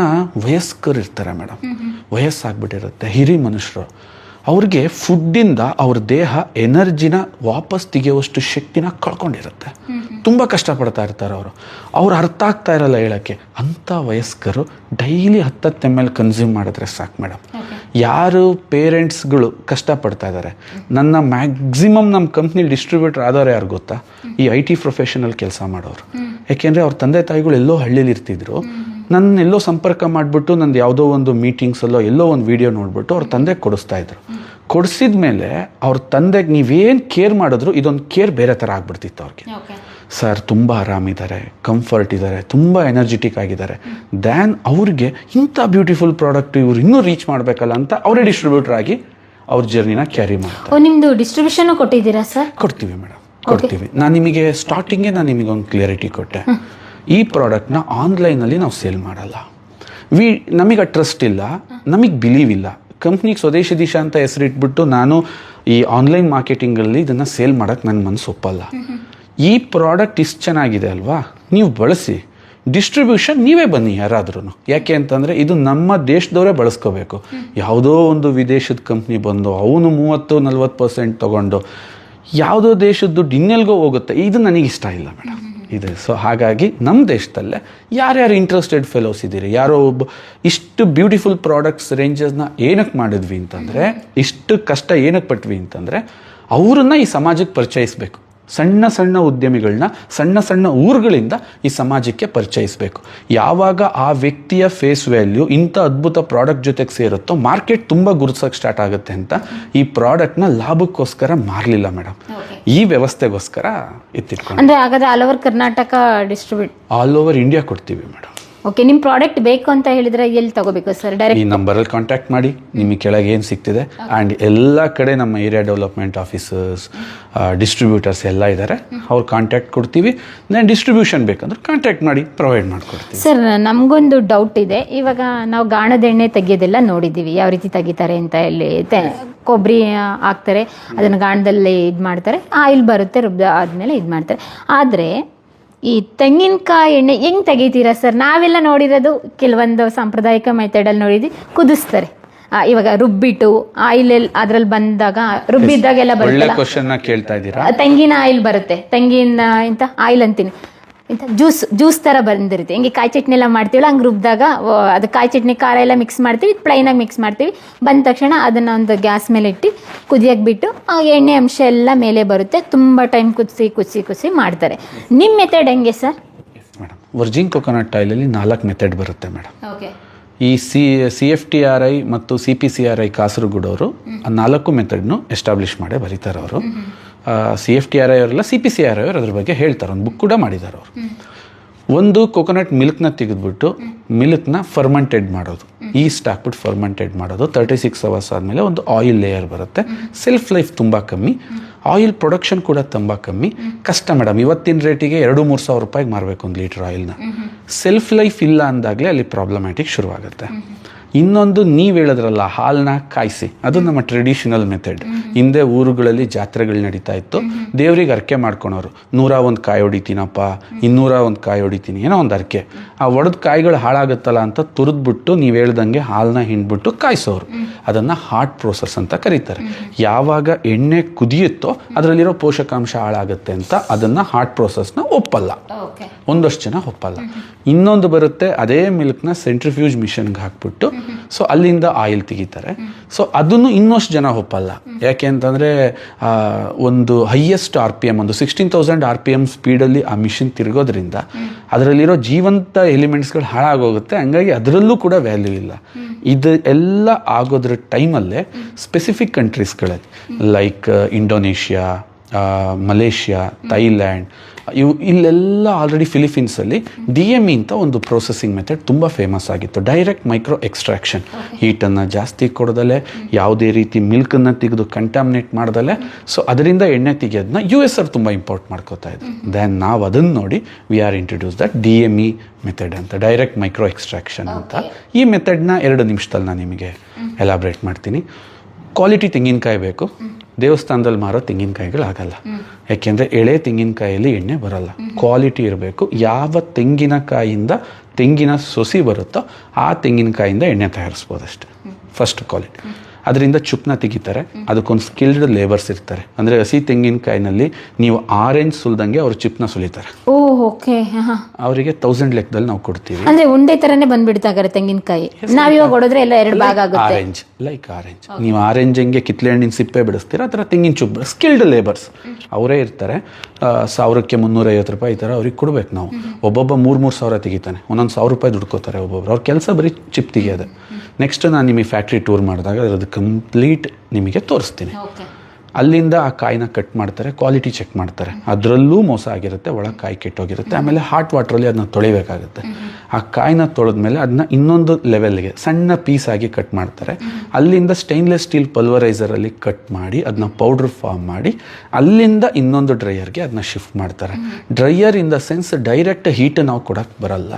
ವಯಸ್ಕರು ಇರ್ತಾರೆ ಮೇಡಮ್ ವಯಸ್ಸಾಗ್ಬಿಟ್ಟಿರುತ್ತೆ. ಹಿರಿ ಮನುಷ್ಯರು ಅವ್ರಿಗೆ ಫುಡ್ಡಿಂದ ಅವ್ರ ದೇಹ ಎನರ್ಜಿನ ವಾಪಸ್ ತೆಗೆಯುವಷ್ಟು ಶಕ್ತಿನ ಕಳ್ಕೊಂಡಿರುತ್ತೆ. ತುಂಬ ಕಷ್ಟಪಡ್ತಾ ಇರ್ತಾರೆ ಅವರು. ಅವ್ರು ಅರ್ಥ ಆಗ್ತಾ ಇರಲ್ಲ ಹೇಳೋಕ್ಕೆ. ಅಂಥ ವಯಸ್ಕರು ಡೈಲಿ ಹತ್ತತ್ತು ಎಂ ಎಲ್ ಕನ್ಸ್ಯೂಮ್ ಮಾಡಿದ್ರೆ ಸಾಕು ಮೇಡಮ್. ಯಾರು ಪೇರೆಂಟ್ಸ್ಗಳು ಕಷ್ಟಪಡ್ತಾ ಇದ್ದಾರೆ. ನನ್ನ ಮ್ಯಾಕ್ಸಿಮಮ್ ನಮ್ಮ ಕಂಪ್ನಿ ಡಿಸ್ಟ್ರಿಬ್ಯೂಟರ್ ಆದವ್ರು ಯಾರು ಗೊತ್ತಾ? ಈ ಐ ಟಿ ಪ್ರೊಫೆಷನಲ್ ಕೆಲಸ ಮಾಡೋರು. ಯಾಕೆಂದರೆ ಅವ್ರ ತಂದೆ ತಾಯಿಗಳು ಎಲ್ಲೋ ಹಳ್ಳಿಲಿ ಇರ್ತಿದ್ರು ನನ್ನ ಎಲ್ಲೋ ಸಂಪರ್ಕ ಮಾಡಿಬಿಟ್ಟು ನಂದು ಯಾವುದೋ ಒಂದು ಮೀಟಿಂಗ್ಸಲ್ಲೋ ಎಲ್ಲೋ ಒಂದು ವಿಡಿಯೋ ನೋಡಿಬಿಟ್ಟು ಅವ್ರ ತಂದೆ ಕೊಡಿಸ್ತಾ ಇದ್ರು. ಕೊಡಿಸಿದ ಮೇಲೆ ಅವ್ರ ತಂದೆಗೆ ನೀವೇನು ಕೇರ್ ಮಾಡಿದ್ರು ಇದೊಂದು ಕೇರ್ ಬೇರೆ ಥರ ಆಗ್ಬಿಡ್ತಿತ್ತು ಅವ್ರಿಗೆ. ಸರ್ ತುಂಬ ಆರಾಮಿದ್ದಾರೆ ಕಂಫರ್ಟ್ ಇದ್ದಾರೆ ತುಂಬ ಎನರ್ಜೆಟಿಕ್ ಆಗಿದ್ದಾರೆ ದ್ಯಾನ್ ಅವ್ರಿಗೆ ಇಂಥ ಬ್ಯೂಟಿಫುಲ್ ಪ್ರಾಡಕ್ಟ್ ಇವ್ರು ಇನ್ನೂ ರೀಚ್ ಮಾಡಬೇಕಲ್ಲ ಅಂತ ಅವರೇ ಡಿಸ್ಟ್ರಿಬ್ಯೂಟರ್ ಆಗಿ ಅವ್ರ ಜರ್ನಿನ ಕ್ಯಾರಿ ಮಾಡ್ತಾರೆ. ನಿಮ್ಮದು ಡಿಸ್ಟ್ರಿಬ್ಯೂಷನ್ ಕೊಟ್ಟಿದ್ದೀರಾ ಸರ್ ಕೊಡ್ತೀವಿ ಮೇಡಮ್ ಕೊಡ್ತೀವಿ. ನಾನು ನಿಮಗೆ ಸ್ಟಾರ್ಟಿಂಗೇ ನಾನು ನಿಮಗೆ ಒಂದು ಕ್ಲಿಯರಿಟಿ ಕೊಟ್ಟೆ ಈ ಪ್ರಾಡಕ್ಟ್ನ ಆನ್ಲೈನಲ್ಲಿ ನಾವು ಸೇಲ್ ಮಾಡಲ್ಲ. ವಿ, ನಮಗೆ ಟ್ರಸ್ಟ್ ಇಲ್ಲ, ನಮಗೆ ಬಿಲೀವ್ ಇಲ್ಲ. ಕಂಪ್ನಿಗೆ ಸ್ವದೇಶಿ ದಿಶಾ ಅಂತ ಹೆಸರಿಟ್ಬಿಟ್ಟು ನಾನು ಈ ಆನ್ಲೈನ್ ಮಾರ್ಕೆಟಿಂಗಲ್ಲಿ ಇದನ್ನು ಸೇಲ್ ಮಾಡೋಕ್ಕೆ ನನ್ನ ಮನಸ್ಸು ಒಪ್ಪಲ್ಲ. ಈ ಪ್ರಾಡಕ್ಟ್ ಇಷ್ಟು ಚೆನ್ನಾಗಿದೆ ಅಲ್ವಾ? ನೀವು ಬಳಸಿ. ಡಿಸ್ಟ್ರಿಬ್ಯೂಷನ್ ನೀವೇ ಬನ್ನಿ ಯಾರಾದ್ರೂ ಯಾಕೆ ಅಂತಂದರೆ ಇದು ನಮ್ಮ ದೇಶದವರೇ ಬಳಸ್ಕೋಬೇಕು. ಯಾವುದೋ ಒಂದು ವಿದೇಶದ ಕಂಪ್ನಿ ಬಂದು ಅವನು ಮೂವತ್ತು, ನಲ್ವತ್ತು ಪರ್ಸೆಂಟ್ ತೊಗೊಂಡು ಯಾವುದೋ ದೇಶದ ದುಡ್ಡು ಇನ್ನೆಲ್ಗೋ ಹೋಗುತ್ತೆ. ಇದು ನನಗೆ ಇಷ್ಟ ಇಲ್ಲ, ಮೇಡಮ್. ಇದು. ಸೊ ಹಾಗಾಗಿ ನಮ್ಮ ದೇಶದಲ್ಲೇ ಯಾರ್ಯಾರು ಇಂಟ್ರೆಸ್ಟೆಡ್ ಫೆಲೋಸ್ ಇದ್ದೀರಿ, ಯಾರೋ ಒಬ್ಬ ಇಷ್ಟು ಬ್ಯೂಟಿಫುಲ್ ಪ್ರಾಡಕ್ಟ್ಸ್ ರೇಂಜಸ್ನ ಏನಕ್ಕೆ ಮಾಡಿದ್ವಿ ಅಂತಂದರೆ, ಇಷ್ಟು ಕಷ್ಟ ಏನಕ್ಕೆ ಪಟ್ವಿ ಅಂತಂದರೆ, ಅವರನ್ನ ಈ ಸಮಾಜಕ್ಕೆ ಪರಿಚಯಿಸಬೇಕು. ಸಣ್ಣ ಸಣ್ಣ ಉದ್ಯಮಿಗಳನ್ನ ಸಣ್ಣ ಸಣ್ಣ ಊರುಗಳಿಂದ ಈ ಸಮಾಜಕ್ಕೆ ಪರಿಚಯಿಸಬೇಕು. ಯಾವಾಗ ಆ ವ್ಯಕ್ತಿಯ ಫೇಸ್ ವ್ಯಾಲ್ಯೂ ಇಂಥ ಅದ್ಭುತ ಪ್ರಾಡಕ್ಟ್ ಜೊತೆಗೆ ಸೇರುತ್ತೋ ಮಾರ್ಕೆಟ್ ತುಂಬ ಗುರುತಿಸೋಕೆ ಸ್ಟಾರ್ಟ್ ಆಗುತ್ತೆ ಅಂತ ಈ ಪ್ರಾಡಕ್ಟ್ನ ಲಾಭಕ್ಕೋಸ್ಕರ ಮಾರಲಿಲ್ಲ ಮೇಡಮ್ ಈ ವ್ಯವಸ್ಥೆಗೋಸ್ಕರ ಎತ್ತಿಟ್ಕೊಂಡು ಅಂದರೆ ಹಾಗಾದ್ರೆ all over Karnataka distribute all over India ಕೊಡ್ತೀವಿ ಮೇಡಮ್ ಓಕೆ ನಿಮ್ಮ ಪ್ರಾಡಕ್ಟ್ ಬೇಕು ಅಂತ ಹೇಳಿದ್ರೆ ಎಲ್ಲಿ ತಗೋಬೇಕು ಸರ್ ಡೈರೆಕ್ಟ್ ಈ ನಂಬರಲ್ಲಿ ಕಾಂಟ್ಯಾಕ್ಟ್ ಮಾಡಿ ನಿಮಗೆ ಕೆಳಗೆ ಏನು ಸಿಗ್ತಿದೆ? ಆ್ಯಂಡ್ ಎಲ್ಲ ಕಡೆ ನಮ್ಮ ಏರಿಯಾ ಡೆವಲಪ್ಮೆಂಟ್ ಆಫೀಸರ್ಸ್ ಡಿಸ್ಟ್ರಿಬ್ಯೂಟರ್ಸ್ ಎಲ್ಲ ಇದ್ದಾರೆ ಅವ್ರು ಕಾಂಟ್ಯಾಕ್ಟ್ ಕೊಡ್ತೀವಿ. ನಾನು ಡಿಸ್ಟ್ರಿಬ್ಯೂಷನ್ ಬೇಕಂದ್ರೆ ಕಾಂಟ್ಯಾಕ್ಟ್ ಮಾಡಿ ಪ್ರೊವೈಡ್ ಮಾಡ್ಕೊಡ್ತೀವಿ. ಸರ್ ನಮಗೊಂದು ಡೌಟ್ ಇದೆ. ಇವಾಗ ನಾವು ಗಾಣದ ಎಣ್ಣೆ ತೆಗೆಯೋದೆಲ್ಲ ನೋಡಿದ್ದೀವಿ ಯಾವ ರೀತಿ ತೆಗಿತಾರೆ ಅಂತ ತೆ- ಕೊಬ್ಬರಿ ಹಾಕ್ತಾರೆ. ಅದನ್ನು ಗಾಣದಲ್ಲಿ ಇದು ಮಾಡ್ತಾರೆ ಆಯಿಲ್ ಬರುತ್ತೆ ರುಬ್ಬ ಆದಮೇಲೆ ಇದು ಮಾಡ್ತಾರೆ ಆದರೆ ಈ ತೆಂಗಿನಕಾಯಿ ಎಣ್ಣೆ ಹೆಂಗೆ ತೆಗಿತೀರಾ ಸರ್? ನಾವೆಲ್ಲ ನೋಡಿರೋದು ಕೆಲವೊಂದು ಸಾಂಪ್ರದಾಯಿಕ ಮೆಥಡಲ್ಲಿ ನೋಡಿದ್ವಿ. ಕುದಿಸ್ತಾರೆ. ಇವಾಗ ರುಬ್ಬಿಟ್ಟು ಆಯಿಲ್ ಅದ್ರಲ್ಲಿ ಬಂದಾಗ ರುಬ್ಬಿದ್ದಾಗೆಲ್ಲ ಬರುತ್ತೆ ತೆಂಗಿನ ಆಯಿಲ್ ಬರುತ್ತೆ. ತೆಂಗಿನ ಇಂಥ ಆಯಿಲ್ ಅಂತೀನಿ. ಇಂಥ ಜ್ಯೂಸ್ ಜ್ಯೂಸ್ ಥರ ಬಂದಿರುತ್ತೆ. ಹಿಂಗೆ ಕಾಯಿ ಚಟ್ನಿ ಎಲ್ಲ ಮಾಡ್ತೀವಲ್ಲ ಹಂಗೆ ರುಬ್ಬಿದಾಗ ಅದು ಕಾಯಿ ಚಟ್ನಿ ಖಾರ ಎಲ್ಲ ಮಿಕ್ಸ್ ಮಾಡ್ತೀವಿ ಪ್ಲೈನಾಗಿ ಮಿಕ್ಸ್ ಮಾಡ್ತೀವಿ. ಬಂದ ತಕ್ಷಣ ಅದನ್ನು ಒಂದು ಗ್ಯಾಸ್ ಮೇಲೆ ಇಟ್ಟು ಕುದಿಯಕ್ಕೆ ಬಿಟ್ಟು ಆ ಎಣ್ಣೆ ಅಂಶ ಎಲ್ಲ ಮೇಲೆ ಬರುತ್ತೆ. ತುಂಬ ಟೈಮ್ ಕುದಿಸಿ ಕುದಿಸಿ ಕುದಿಸಿ ಮಾಡ್ತಾರೆ. ನಿಮ್ಮ ಮೆಥಡ್ ಹೆಂಗೆ ಸರ್ ಮೇಡಮ್ ವರ್ಜಿನ್ ಕೊಕೊನಟ್ ಆಯಿಲಲ್ಲಿ ನಾಲ್ಕು ಮೆಥಡ್ ಬರುತ್ತೆ ಮೇಡಮ್ ಓಕೆ ಈ C C F T R I ಮತ್ತು C P C R I ಕಾಸರಗೋಡವರು ಆ ನಾಲ್ಕು ಮೆಥಡ್ನು ಎಸ್ಟಾಬ್ಲಿಷ್ ಮಾಡೇ ಬರೀತಾರೆ ಅವರು C F T R I ಅವರೆಲ್ಲ C P C R I ಅವರು ಅದ್ರ ಬಗ್ಗೆ ಹೇಳ್ತಾರೆ. ಒಂದು ಬುಕ್ ಕೂಡ ಮಾಡಿದ್ದಾರೆ ಅವರು. ಒಂದು ಕೊಕೊನಟ್ ಮಿಲ್ಕ್ನ ತೆಗೆದ್ಬಿಟ್ಟು ಮಿಲ್ಕ್ನ ಫರ್ಮೆಂಟೆಡ್ ಮಾಡೋದು. ಈಸ್ಟ್ ಹಾಕ್ಬಿಟ್ಟು ಫರ್ಮೆಂಟೆಡ್ ಮಾಡೋದು. ತರ್ಟಿ ಸಿಕ್ಸ್ ಅವರ್ಸ್ ಆದಮೇಲೆ ಒಂದು ಆಯಿಲ್ ಲೇಯರ್ ಬರುತ್ತೆ. ಸೆಲ್ಫ್ ಲೈಫ್ ತುಂಬ ಕಮ್ಮಿ. ಆಯಿಲ್ ಪ್ರೊಡಕ್ಷನ್ ಕೂಡ ತುಂಬ ಕಮ್ಮಿ. ಕಷ್ಟ ಮೇಡಮ್ ಇವತ್ತಿನ ರೇಟಿಗೆ ಎರಡು ಮೂರು ಸಾವಿರ ರೂಪಾಯಿಗೆ ಮಾರಬೇಕು ಒಂದು ಲೀಟ್ರ್ ಆಯಿಲ್ನ ಸೆಲ್ಫ್ ಲೈಫ್ ಇಲ್ಲ ಅಂದಾಗಲೇ ಅಲ್ಲಿ ಪ್ರಾಬ್ಲಮ್ಯಾಟಿಕ್ ಶುರುವಾಗುತ್ತೆ. ಇನ್ನೊಂದು ನೀವು ಹೇಳಿದ್ರಲ್ಲ ಹಾಲನ್ನ ಕಾಯಿಸಿ. ಅದು ನಮ್ಮ ಟ್ರೆಡಿಷನಲ್ ಮೆಥಡ್ ಹಿಂದೆ ಊರುಗಳಲ್ಲಿ ಜಾತ್ರೆಗಳು ನಡೀತಾ ಇತ್ತು. ದೇವ್ರಿಗೆ ಅರ್ಕೆ ಮಾಡ್ಕೊಳೋರು. ನೂರ ಒಂದು ಕಾಯಿ ಹೊಡಿತೀನಪ್ಪ ಇನ್ನೂರ ಒಂದು ಕಾಯಿ ಹೊಡಿತೀನಿ ಏನೋ ಒಂದು ಅರ್ಕೆ ಆ ಒಡೆದ ಕಾಯಿಗಳು ಹಾಳಾಗುತ್ತಲ್ಲ ಅಂತ ತುರಿದ್ಬಿಟ್ಟು ನೀವು ಹೇಳ್ದಂಗೆ ಹಾಲನ್ನ ಹಿಂಡ್ಬಿಟ್ಟು ಕಾಯಿಸೋರು. ಅದನ್ನು ಹಾರ್ಟ್ ಪ್ರೋಸೆಸ್ ಅಂತ ಕರೀತಾರೆ. ಯಾವಾಗ ಎಣ್ಣೆ ಕುದಿಯುತ್ತೋ ಅದರಲ್ಲಿರೋ ಪೋಷಕಾಂಶ ಹಾಳಾಗುತ್ತೆ ಅಂತ ಅದನ್ನು ಹಾರ್ಟ್ ಪ್ರೋಸೆಸ್ನ ಒಪ್ಪಲ್ಲ. ಒಂದಷ್ಟು ಜನ ಒಪ್ಪಲ್ಲ. ಇನ್ನೊಂದು ಬರುತ್ತೆ ಅದೇ ಮಿಲ್ಕ್ನ ಸೆಂಟ್ರಿಫ್ಯೂಜ್ ಮಿಷನ್ಗೆ ಹಾಕ್ಬಿಟ್ಟು ಸೊ ಅಲ್ಲಿಂದ ಆಯಿಲ್ ತೆಗಿತಾರೆ. ಸೊ ಅದನ್ನು ಇನ್ನಷ್ಟು ಜನ ಒಪ್ಪಲ್ಲ. ಯಾಕೆ ಅಂತಂದರೆ ಒಂದು ಹೈಯೆಸ್ಟ್ ಆರ್ ಪಿ ಎಂ ಒಂದು sixteen thousand R P M ಸ್ಪೀಡಲ್ಲಿ ಆ ಮಿಷಿನ್ ತಿರುಗೋದ್ರಿಂದ ಅದರಲ್ಲಿರೋ ಜೀವಂತ ಎಲಿಮೆಂಟ್ಸ್ಗಳು ಹಾಳಾಗೋಗುತ್ತೆ. ಹಂಗಾಗಿ ಅದರಲ್ಲೂ ಕೂಡ ವ್ಯಾಲ್ಯೂ ಇಲ್ಲ. ಇದು ಎಲ್ಲ ಆಗೋದ್ರ ಟೈಮಲ್ಲೇ ಸ್ಪೆಸಿಫಿಕ್ ಕಂಟ್ರೀಸ್ಗಳಲ್ಲಿ ಲೈಕ್ ಇಂಡೋನೇಷ್ಯಾ ಮಲೇಷ್ಯಾ ಥೈಲ್ಯಾಂಡ್ ಇವು ಇಲ್ಲೆಲ್ಲ ಆಲ್ರೆಡಿ ಫಿಲಿಪೀನ್ಸಲ್ಲಿ ಡಿ ಎಂ ಇ ಅಂತ ಒಂದು ಪ್ರೊಸೆಸಿಂಗ್ ಮೆಥಡ್ ತುಂಬ ಫೇಮಸ್ ಆಗಿತ್ತು. ಡೈರೆಕ್ಟ್ ಮೈಕ್ರೋ ಎಕ್ಸ್ಟ್ರಾಕ್ಷನ್ ಹೀಟನ್ನು ಜಾಸ್ತಿ ಕೊಡದಲೆ ಯಾವುದೇ ರೀತಿ ಮಿಲ್ಕನ್ನು ತೆಗೆದು ಕಂಟಾಮಿನೇಟ್ ಮಾಡ್ದಲೆ. ಸೊ ಅದರಿಂದ ಎಣ್ಣೆ ತೆಗೆಯೋದನ್ನ ಯು ಎಸ್ ಆರ್ ತುಂಬ ಇಂಪೋರ್ಟ್ ಮಾಡ್ಕೋತಾ ಇದ್ರು. ದೆನ್ ನಾವು ಅದನ್ನು ನೋಡಿ we are introduce that D M E method ಅಂತ ಡೈರೆಕ್ಟ್ ಮೈಕ್ರೋ ಎಕ್ಸ್ಟ್ರಾಕ್ಷನ್ ಅಂತ. ಈ ಮೆಥಡ್ನ ಎರಡು ನಿಮಿಷದಲ್ಲಿ ನಾನು ನಿಮಗೆ ಎಲಾಬ್ರೇಟ್ ಮಾಡ್ತೀನಿ. ಕ್ವಾಲಿಟಿ ತೆಂಗಿನಕಾಯಿ ಬೇಕು. ದೇವಸ್ಥಾನದಲ್ಲಿ ಮಾರೋ ತೆಂಗಿನಕಾಯಿಗಳು ಆಗಲ್ಲ. ಯಾಕೆಂದರೆ ಎಳೆ ತೆಂಗಿನಕಾಯಲ್ಲಿ ಎಣ್ಣೆ ಬರಲ್ಲ. ಕ್ವಾಲಿಟಿ ಇರಬೇಕು. ಯಾವ ತೆಂಗಿನಕಾಯಿಂದ ತೆಂಗಿನ ಸೊಸಿ ಬರುತ್ತೋ ಆ ತೆಂಗಿನಕಾಯಿಂದ ಎಣ್ಣೆ ತಯಾರಿಸ್ಬೋದು ಅಷ್ಟೇ ಫಸ್ಟ್ ಕ್ವಾಲಿಟಿ ಅದರಿಂದ ಚುಪ್ನ ತೆಗಿತಾರೆ. ಅದಕ್ಕೊಂದು ಸ್ಕಿಲ್ಡ್ ಲೇಬರ್ಸ್ ಇರ್ತಾರೆ. ಅಂದರೆ ಹಸಿ ತೆಂಗಿನಕಾಯಿನಲ್ಲಿ ನೀವು ಆರೆಂಜ್ ಸುಲ್ದಂಗೆ ಅವರು ಚಿಪ್ನ ಸುಲಿತಾರೆ. ಓಕೆ. ಅವರಿಗೆ ತೌಸಂಡ್ ಲೆಕ್ಕದಲ್ಲಿ ನಾವು ಕೊಡ್ತೀವಿ. ಅಂದ್ರೆ ಉಂಡೆ ತರನೇ ಬಂದ್ಬಿಡ್ತಾರೆ ತೆಂಗಿನಕಾಯಿ. ನಾವಿವಾಗ ಹೊಡೆದ್ರೆ ಎಲ್ಲ ಎರಡು ಭಾಗ ಆಗುತ್ತೆ. ಆರೆಂಜ್ ಲೈಕ್ ಆರೆಂಜ್ ನೀವು ಆರೆಂಜ್ ಹೆಂಗೆ ಕಿತ್ಲೆ ಹಣ್ಣಿನ ಸಿಪ್ಪೆ ಬಿಡಿಸ್ತೀರ ಆ ಥರ ತೆಂಗಿನ ಚುಪ್ ಸ್ಕಿಲ್ಡ್ ಲೇಬರ್ಸ್ ಅವರೇ ಇರ್ತಾರೆ. ಸಾವಿರಕ್ಕೆ ಮುನ್ನೂರೈವತ್ತು ರೂಪಾಯಿ ಈ ಥರ ಅವ್ರಿಗೆ ಕೊಡ್ಬೇಕು ನಾವು. ಒಬ್ಬೊಬ್ಬ ಮೂರು ಮೂರು ಸಾವಿರ ತೆಗಿತಾನೆ. ಒಂದೊಂದು ಸಾವಿರ ರೂಪಾಯಿ ದುಡ್ಕೋತಾರೆ ಒಬ್ಬೊಬ್ರು. ಅವ್ರ ಕೆಲಸ ಬರೀ ಚಿಪ್ ತೆಗಿಯೋದು. ನೆಕ್ಸ್ಟ್ ನಾನು ನಿಮಗೆ ಫ್ಯಾಕ್ಟ್ರಿ ಟೂರ್ ಮಾಡಿದಾಗ ಅದ್ರದ್ದು ಕಂಪ್ಲೀಟ್ ನಿಮಗೆ ತೋರಿಸ್ತೀನಿ. ಅಲ್ಲಿಂದ ಆ ಕಾಯಿನ ಕಟ್ ಮಾಡ್ತಾರೆ ಕ್ವಾಲಿಟಿ ಚೆಕ್ ಮಾಡ್ತಾರೆ. ಅದರಲ್ಲೂ ಮೋಸ ಆಗಿರುತ್ತೆ ಒಳಗೆ ಕಾಯಿ ಕೆಟ್ಟೋಗಿರುತ್ತೆ ಆಮೇಲೆ ಹಾಟ್ ವಾಟ್ರಲ್ಲಿ ಅದನ್ನ ತೊಳಿಬೇಕಾಗುತ್ತೆ. ಆ ಕಾಯಿನ ತೊಳೆದ್ಮೇಲೆ ಅದನ್ನ ಇನ್ನೊಂದು ಲೆವೆಲ್ಗೆ ಸಣ್ಣ ಪೀಸ್ ಆಗಿ ಕಟ್ ಮಾಡ್ತಾರೆ. ಅಲ್ಲಿಂದ ಸ್ಟೈನ್ಲೆಸ್ ಸ್ಟೀಲ್ ಪಲ್ವರೈಸರಲ್ಲಿ ಕಟ್ ಮಾಡಿ ಅದನ್ನ ಪೌಡ್ರ್ ಫಾರ್ಮ್ ಮಾಡಿ ಅಲ್ಲಿಂದ ಇನ್ನೊಂದು ಡ್ರೈಯರ್ಗೆ ಅದನ್ನ ಶಿಫ್ಟ್ ಮಾಡ್ತಾರೆ. Dryer in the sense direct heat ನಾವು ಕೊಡಕ್ಕೆ ಬರಲ್ಲ.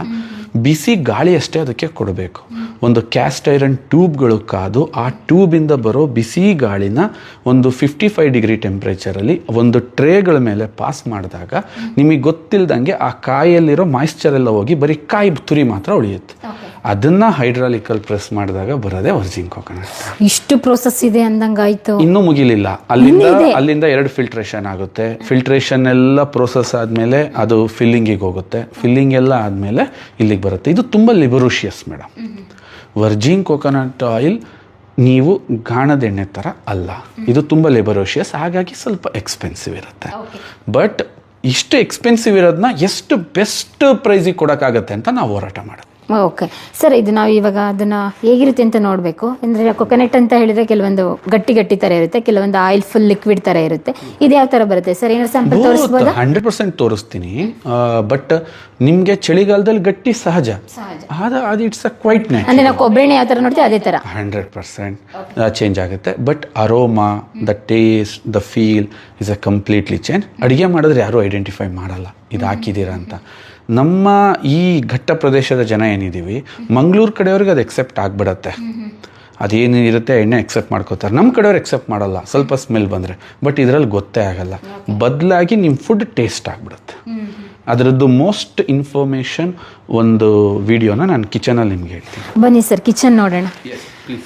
ಬಿಸಿ ಗಾಳಿ ಅಷ್ಟೇ ಅದಕ್ಕೆ ಕೊಡಬೇಕು. ಒಂದು ಕ್ಯಾಸ್ಟ್ ಐರನ್ ಟ್ಯೂಬ್ಗಳು ಕಾದು ಆ ಟ್ಯೂಬಿಂದ ಬರೋ ಬಿಸಿ ಗಾಳಿನ ಒಂದು ಫಿಫ್ಟಿ ಫೈವ್ ಡಿಗ್ರಿ ಟೆಂಪ್ರೇಚರಲ್ಲಿ ಒಂದು ಟ್ರೇಗಳ ಮೇಲೆ ಪಾಸ್ ಮಾಡಿದಾಗ ನಿಮಗೆ ಗೊತ್ತಿಲ್ಲದಂಗೆ ಆ ಕಾಯಲ್ಲಿರೋ ಮಾಯಿಶ್ಚರ್ ಎಲ್ಲ ಹೋಗಿ ಬರೀ ಕಾಯಿ ತುರಿ ಮಾತ್ರ ಉಳಿಯುತ್ತೆ. ಅದನ್ನ ಹೈಡ್ರಾಲಿಕಲ್ ಪ್ರೆಸ್ ಮಾಡಿದಾಗ ಬರೋದೇ ವರ್ಜಿನ್ ಕೋಕೋನಟ್ ಇಷ್ಟು ಪ್ರೋಸೆಸ್ ಇದೆ ಅಂದಂಗಾಯ್ತು. ಇನ್ನೂ ಮುಗಿಲಿಲ್ಲ. ಅಲ್ಲಿಂದ ಅಲ್ಲಿಂದ ಎರಡು ಫಿಲ್ಟ್ರೇಷನ್ ಆಗುತ್ತೆ. ಫಿಲ್ಟ್ರೇಷನ್ ಎಲ್ಲ ಪ್ರೋಸೆಸ್ ಆದಮೇಲೆ ಅದು ಫಿಲ್ಲಿಂಗಿಗೆ ಹೋಗುತ್ತೆ. ಫಿಲ್ಲಿಂಗ್ ಎಲ್ಲ ಆದಮೇಲೆ ಇಲ್ಲಿಗೆ ಬರುತ್ತೆ. ಇದು ತುಂಬ ಲಿಬರೋಷಿಯಸ್ ಮೇಡಮ್ ವರ್ಜಿನ್ ಕೋಕೋನಟ್ ಆಯಿಲ್ ನೀವು ಗಾಣದ ಎಣ್ಣೆ ಥರ ಅಲ್ಲ. ಇದು ತುಂಬ ಲೆಬರೋಷಿಯಸ್ ಹಾಗಾಗಿ ಸ್ವಲ್ಪ ಎಕ್ಸ್ಪೆನ್ಸಿವ್ ಇರುತ್ತೆ. ಬಟ್ ಇಷ್ಟು ಎಕ್ಸ್ಪೆನ್ಸಿವ್ ಇರೋದನ್ನ ಎಷ್ಟು ಬೆಸ್ಟ್ ಪ್ರೈಸಿಗೆ ಕೊಡೋಕ್ಕಾಗತ್ತೆ ಅಂತ ನಾವು ಹೋರಾಟ ಮಾಡೋದು. ಓಕೆ ಸರ್ ಇದು ನಾವು ಇವಾಗ ಅದನ್ನ ಹೇಗಿರುತ್ತೆ ಅಂತ ನೋಡಬೇಕು. ಅಂದರೆ ಕೊಕೊನೆಟ್ ಅಂತ ಹೇಳಿದ್ರೆ ಕೆಲವೊಂದು ಗಟ್ಟಿ ಗಟ್ಟಿ ಥರ ಇರುತ್ತೆ ಕೆಲವೊಂದು ಆಯಿಲ್ ಫುಲ್ ಲಿಕ್ವಿಡ್ ಥರ ಇರುತ್ತೆ. ಇದು ಯಾವ ಥರ ಬರುತ್ತೆ? ಸರ್ ಏನಾದ್ರು ಸ್ಯಾಂಪಲ್ ತೋರಿಸ್ಬೋದು? ಹಂಡ್ರೆಡ್ ಪರ್ಸೆಂಟ್ ತೋರಿಸ್ತೀನಿ. ಬಟ್ ನಿಮಗೆ ಚಳಿಗಾಲದಲ್ಲಿ ಗಟ್ಟಿ ಸಹಜ. ಆದ ಅದು ಇಟ್ಸ್ ಅ ಕ್ವೈಟ್ ನೈಟ್ ಅಂದರೆ ನಾವು ಕೊಬ್ಬರಿ ಯಾವ ಥರ ನೋಡ್ತೀವಿ ಅದೇ ಥರ ಹಂಡ್ರೆಡ್ ಪರ್ಸೆಂಟ್ ಚೇಂಜ್ ಆಗುತ್ತೆ. But aroma the taste the feel is a completely change ಅಡುಗೆ ಮಾಡಿದ್ರೆ ಯಾರೂ ಐಡೆಂಟಿಫೈ ಮಾಡಲ್ಲ. ಇದು ಹಾಕಿದ್ದೀರಾ ಅಂತ. ನಮ್ಮ ಈ ಘಟ್ಟ ಪ್ರದೇಶದ ಜನ ಏನಿದ್ದೀವಿ ಮಂಗಳೂರು ಕಡೆಯವ್ರಿಗೆ ಅದು ಎಕ್ಸೆಪ್ಟ್ ಆಗಿಬಿಡತ್ತೆ. ಅದೇನು ಇರುತ್ತೆ ಎಣ್ಣೆ ಎಕ್ಸೆಪ್ಟ್ ಮಾಡ್ಕೋತಾರೆ. ನಮ್ಮ ಕಡೆಯವ್ರು ಎಕ್ಸೆಪ್ಟ್ ಮಾಡಲ್ಲ ಸ್ವಲ್ಪ ಸ್ಮೆಲ್ ಬಂದರೆ. ಬಟ್ ಇದರಲ್ಲಿ ಗೊತ್ತೇ ಆಗಲ್ಲ. ಬದಲಾಗಿ ನಿಮ್ಮ ಫುಡ್ ಟೇಸ್ಟ್ ಆಗಿಬಿಡುತ್ತೆ. ಅದರದ್ದು ಮೋಸ್ಟ್ ಇನ್ಫಾರ್ಮೇಷನ್ ಒಂದು ವಿಡಿಯೋನ ನಾನು ಕಿಚನಲ್ಲಿ ನಿಮ್ಗೆ ಹೇಳ್ತೀನಿ. ಬನ್ನಿ ಸರ್ ಕಿಚನ್ ನೋಡೋಣ.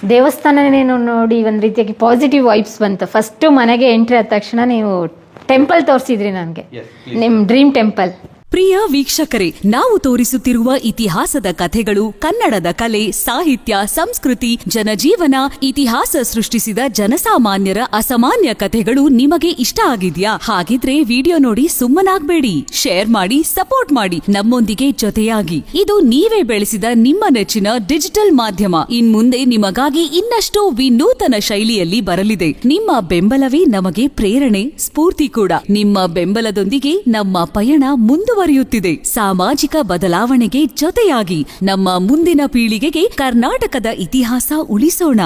ದೇವಸ್ಥಾನನೇನು ನೋಡಿ ಒಂದು ರೀತಿಯಾಗಿ ಪಾಸಿಟಿವ್ ವೈಬ್ಸ್ ಬಂತು. ಫಸ್ಟು ಮನೆಗೆ ಎಂಟ್ರಿ ಆದ ತಕ್ಷಣ ನೀವು ಟೆಂಪಲ್ ತೋರಿಸಿದ್ರಿ ನನಗೆ. ನಿಮ್ಮ ಡ್ರೀಮ್ ಟೆಂಪಲ್ ಪ್ರಿಯ ವೀಕ್ಷಕರೇ, ನಾವು ತೋರಿಸುತ್ತಿರುವ ಇತಿಹಾಸದ ಕಥೆಗಳು ಕನ್ನಡದ ಕಲೆ, ಸಾಹಿತ್ಯ, ಸಂಸ್ಕೃತಿ, ಜನಜೀವನ, ಇತಿಹಾಸ ಸೃಷ್ಟಿಸಿದ ಜನಸಾಮಾನ್ಯರ ಅಸಾಮಾನ್ಯ ಕಥೆಗಳು ನಿಮಗೆ ಇಷ್ಟ ಆಗಿದ್ಯಾ? ಹಾಗಿದ್ರೆ ವಿಡಿಯೋ ನೋಡಿ ಸುಮ್ಮನಾಗ್ಬೇಡಿ. ಶೇರ್ ಮಾಡಿ, ಸಪೋರ್ಟ್ ಮಾಡಿ. ನಮ್ಮೊಂದಿಗೆ ಜೊತೆಯಾಗಿ. ಇದು ನೀವೇ ಬೆಳೆಸಿದ ನಿಮ್ಮ ನೆಚ್ಚಿನ ಡಿಜಿಟಲ್ ಮಾಧ್ಯಮ. ಇನ್ಮುಂದೆ ನಿಮಗಾಗಿ ಇನ್ನಷ್ಟು ವಿನೂತನ ಶೈಲಿಯಲ್ಲಿ ಬರಲಿದೆ. ನಿಮ್ಮ ಬೆಂಬಲವೇ ನಮಗೆ ಪ್ರೇರಣೆ, ಸ್ಫೂರ್ತಿ ಕೂಡ. ನಿಮ್ಮ ಬೆಂಬಲದೊಂದಿಗೆ ನಮ್ಮ ಪಯಣ ಮುಂದುವರಿಯುತ್ತಿದೆ. ಸಾಮಾಜಿಕ ಬದಲಾವಣೆಗೆ ಜೊತೆಯಾಗಿ ನಮ್ಮ ಮುಂದಿನ ಪೀಳಿಗೆಗೆ ಕರ್ನಾಟಕದ ಇತಿಹಾಸ ಉಳಿಸೋಣ.